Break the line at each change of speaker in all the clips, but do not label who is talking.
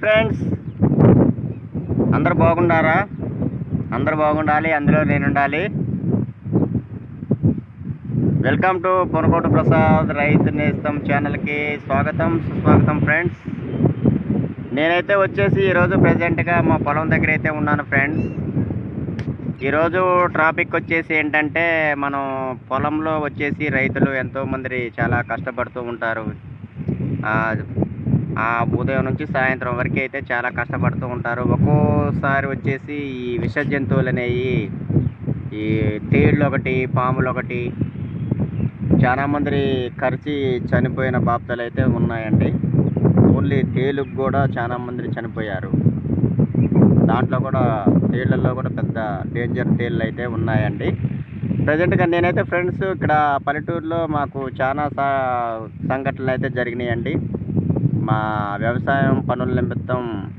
Friends అందరు బాగుండారా? అందరు బాగుండాలి అందులో నేను ఉండాలి వెల్కమ్ టు పొనకోట ప్రసాద్ రైతు నేస్తం ఛానల్కి స్వాగతం సుస్వాగతం ఫ్రెండ్స్. నేనైతే వచ్చేసి ఈరోజు ప్రజెంట్గా మా పొలం దగ్గర అయితే ఉన్నాను ఫ్రెండ్స్. ఈరోజు ట్రాఫిక్ వచ్చేసి ఏంటంటే మనం పొలంలో వచ్చేసి రైతులు ఎంతోమంది చాలా కష్టపడుతూ ఉంటారు. ఉదయం నుంచి సాయంత్రం వరకు అయితే చాలా కష్టపడుతూ ఉంటారు. ఒక్కోసారి వచ్చేసి ఈ విష జంతువులు అనేవి ఈ తేళ్ళు ఒకటి పాములు ఒకటి చాలా మంది చనిపోయిన బాప్తలు అయితే ఉన్నాయండి. ఓన్లీ తేలుకు కూడా చాలా మంది చనిపోయారు. దాంట్లో కూడా తేళ్ళలో కూడా పెద్ద డేంజర్ తేళ్ళు అయితే ఉన్నాయండి. ప్రజెంట్గా నేనైతే ఫ్రెండ్స్ ఇక్కడ పల్లెటూరులో మాకు చాలా సా సంఘటనలు అయితే జరిగినాయండి. మా వ్యవసాయం పనుల నిమిత్తం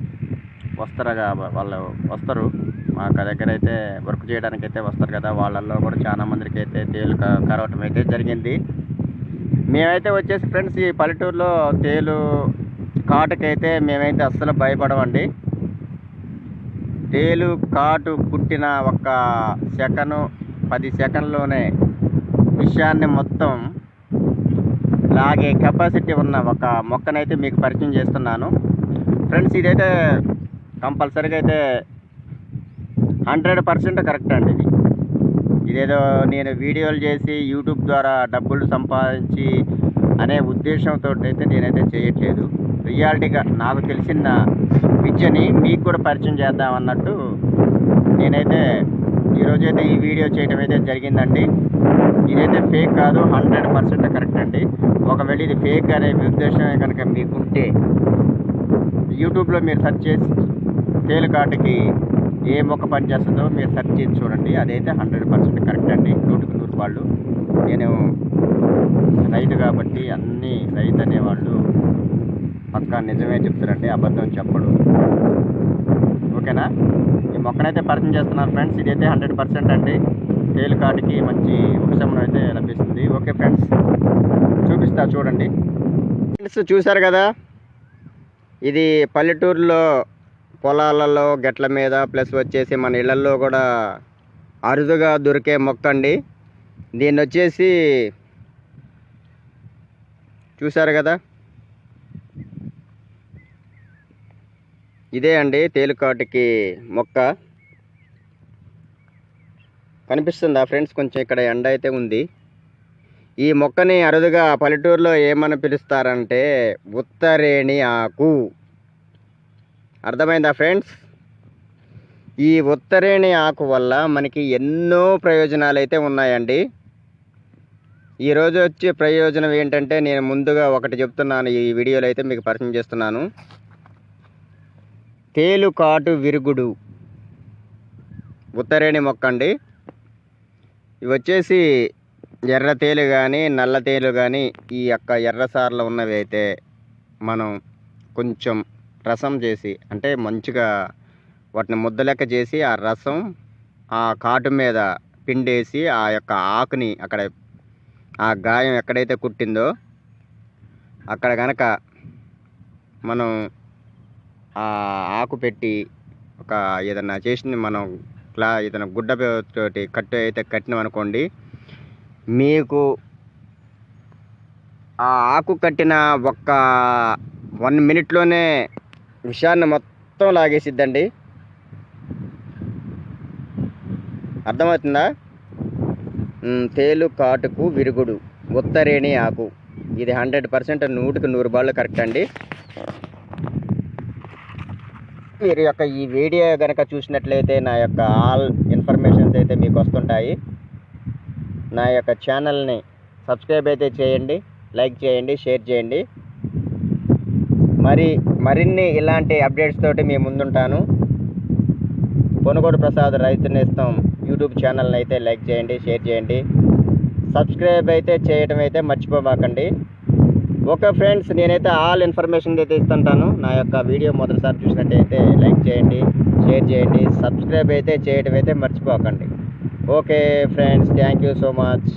వస్తారుగా వాళ్ళు వస్తారు. మా దగ్గర అయితే వర్క్ చేయడానికి అయితే వస్తారు కదా. వాళ్ళల్లో కూడా చాలా మందికి అయితే తేలు క- కరవటం అయితే జరిగింది. మేమైతే వచ్చేసి ఫ్రెండ్స్ ఈ పల్లెటూరులో తేలు కాటుకైతే మేమైతే అస్సలు భయపడమండి. తేలు కాటు పుట్టిన ఒక సెకను పది సెకండ్లోనే విషయాన్ని మొత్తం లాగే కెపాసిటీ ఉన్న ఒక మొక్కనైతే మీకు పరిచయం చేస్తున్నాను. ఫ్రెండ్స్ ఇదైతే కంపల్సరీగా అయితే హండ్రెడ్ పర్సెంట్ కరెక్ట్ అండి ఇది. ఇదేదో నేను వీడియోలు చేసి యూట్యూబ్ ద్వారా డబ్బులు సంపాదించి అనే ఉద్దేశంతో అయితే నేనైతే చేయట్లేదు. రియాలిటీగా నాకు తెలిసిన విద్యని మీకు కూడా పరిచయం చేద్దాం అన్నట్టు నేనైతే ఈరోజు అయితే ఈ వీడియో చేయడం అయితే జరిగిందండి. ఇదైతే ఫేక్ కాదు హండ్రెడ్ పర్సెంట్ కరెక్ట్ అండి. ఒకవేళ ఇది ఫేక్ అనే ఉద్దేశం కనుక మీకుంటే యూట్యూబ్లో మీరు సెర్చ్ చేసి తేలికాటికి ఏ మొక్క పని చేస్తుందో మీరు సెర్చ్ చేసి చూడండి. అదైతే హండ్రెడ్ పర్సెంట్ కరెక్ట్ అండి. నూటికి నూరు వాళ్ళు. నేను రైతు కాబట్టి అన్ని రైతు అనేవాళ్ళు పక్కా నిజమే చెప్తారండి. అబద్ధం చెప్పడు. ఓకేనా? ఈ మొక్కనైతే పరిచయం చేస్తున్నాను ఫ్రెండ్స్. ఇదైతే హండ్రెడ్ పర్సెంట్ అండి. తేలికాటికి మంచి ఉపశమనం అయితే లభిస్తుంది. Okay friends. చూపిస్తా చూడండి. ఫ్రెండ్స్ చూశారు కదా? ఇది పల్లెటూరులో పొలాలలో గట్ల మీద ప్లస్ వచ్చేసి మన ఇళ్ళల్లో కూడా అరుదుగా దొరికే మొక్క అండి. దీన్ని వచ్చేసి చూశారు కదా? ఇదే అండి తేలికాటికి మొక్క. కనిపిస్తుందా ఫ్రెండ్స్? కొంచెం ఇక్కడ ఎండ అయితే ఉంది. ఈ మొక్కని అరుదుగా పల్లెటూరులో ఏమని పిలుస్తారంటే ఉత్తరేణి ఆకు. అర్థమైందా ఫ్రెండ్స్? ఈ ఉత్తరేణి ఆకు వల్ల మనకి ఎన్నో ప్రయోజనాలు అయితే ఉన్నాయండి ఈరోజు వచ్చే ప్రయోజనం ఏంటంటే నేను ముందుగా ఒకటి చెప్తున్నాను ఈ వీడియోలో అయితే మీకు పరిచయం చేస్తున్నాను. తేలుకాటు విరుగుడు. ఉత్తరేణి మొక్క అండి ఇవి వచ్చేసి ఎర్ర తేలు కానీ నల్ల తేలు కానీ ఈ యొక్క ఎర్ర సార్లు ఉన్నవి అయితే మనం కొంచెం రసం చేసి అంటే మంచిగా వాటిని ముద్ద లెక్క చేసి ఆ రసం ఆ కాటు మీద పిండేసి ఆ యొక్క ఆకుని అక్కడ ఆ గాయం ఎక్కడైతే కుట్టిందో అక్కడ కనుక మనం ఆకు పెట్టి ఒక ఏదన్నా చేసింది మనం క్లా ఏదైనా గుడ్డ తోటి కట్టు అయితే కట్టినాం అనుకోండి మీకు ఆ ఆకు కట్టిన ఒక్క వన్ మినిట్లోనే విషయాన్ని మొత్తం లాగేసిద్దండి. అర్థమవుతుందా? తేలు కాటుకు విరుగుడు ఉత్తరేణి ఆకు. ఇది హండ్రెడ్ పర్సెంట్ నూటికి నూరు బాళ్ళు కరెక్ట్ అండి. మీరు యొక్క ఈ వీడియో కనుక చూసినట్లయితే నా యొక్క ఆల్ ఇన్ఫర్మేషన్స్ అయితే మీకు వస్తుంటాయి. నా యొక్క ఛానల్ని సబ్స్క్రైబ్ అయితే చేయండి లైక్ చేయండి షేర్ చేయండి. మరి మరిన్ని ఇలాంటి అప్డేట్స్ తోటి మీ ముందుంటాను. పొనుగోడు ప్రసాద్ రైతు నేస్తం యూట్యూబ్ ఛానల్ని అయితే లైక్ చేయండి షేర్ చేయండి. సబ్స్క్రైబ్ అయితే చేయటం అయితే మర్చిపోబాకండి ఓకే ఫ్రెండ్స్ నేనైతే ఆల్ ఇన్ఫర్మేషన్ అయితే ఇస్తుంటాను. నా యొక్క వీడియో మొదటిసారి చూసినట్టయితే లైక్ చేయండి షేర్ చేయండి సబ్స్క్రైబ్ అయితే చేయడం అయితే మర్చిపోకండి. Okay friends thank you so much